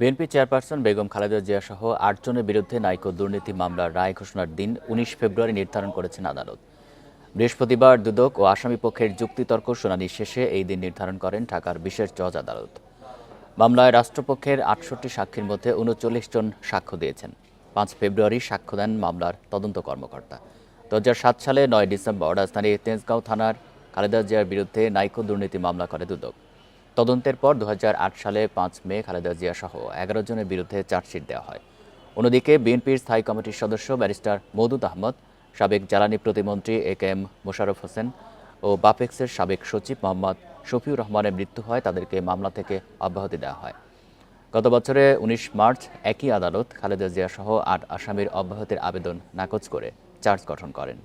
BNP chairperson Begum Khaleda Zia সহ আটজনের বিরুদ্ধে নাইকো দুর্নীতি মামলার রায় ঘোষণার দিন উনিশ ফেব্রুয়ারি নির্ধারণ করেছেন আদালত। বৃহস্পতিবার দুদক ও আসামি পক্ষের যুক্তিতর্ক শুনানি শেষে এই দিন নির্ধারণ করেন ঢাকার বিশেষ জজ আদালত। মামলায় রাষ্ট্রপক্ষের আটষট্টি সাক্ষীর মধ্যে উনচল্লিশ জন সাক্ষ্য দিয়েছেন। পাঁচ ফেব্রুয়ারি সাক্ষ্য দেন মামলার তদন্ত কর্মকর্তা। দু হাজার সাত সালে নয় ডিসেম্বর রাজধানীর তেজগাঁও থানার খালেদা জিয়ার বিরুদ্ধে নাইকো দুর্নীতি মামলা করে দুদক। তদন্তের পর দু হাজার আট সালে পাঁচ মে খালেদা জিয়া সহ এগারো জনের বিরুদ্ধে চার্জশিট দেওয়া হয়। অন্যদিকে বিএনপির স্থায়ী কমিটির সদস্য ব্যারিস্টার মৌদুদ আহমদ, সাবেক জ্বালানি প্রতিমন্ত্রী A K M Mosharraf Hossain ও বাপেক্সের সাবেক সচিব মোহাম্মদ শফিউর রহমানের মৃত্যু হয়, তাদেরকে মামলা থেকে অব্যাহতি দেওয়া হয়। গত বছরে উনিশ মার্চ একই আদালত খালেদা জিয়া সহ আট আসামির অব্যাহতির আবেদন নাকচ করে চার্জ গঠন করেন।